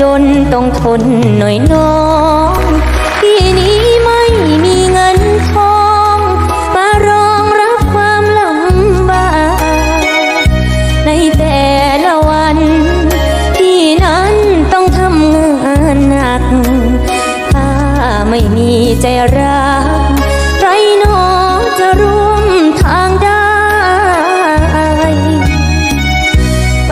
จนต้องทนหน่อยน้องที่นี้ไม่มีเงินทองมารองรับความลำบากในแต่ละวันที่นั้นต้องทำงานหนัก ถ้าไม่มีใจรัก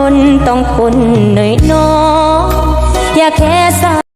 จนต้องคนหน่อยน้องอย่าแค่สา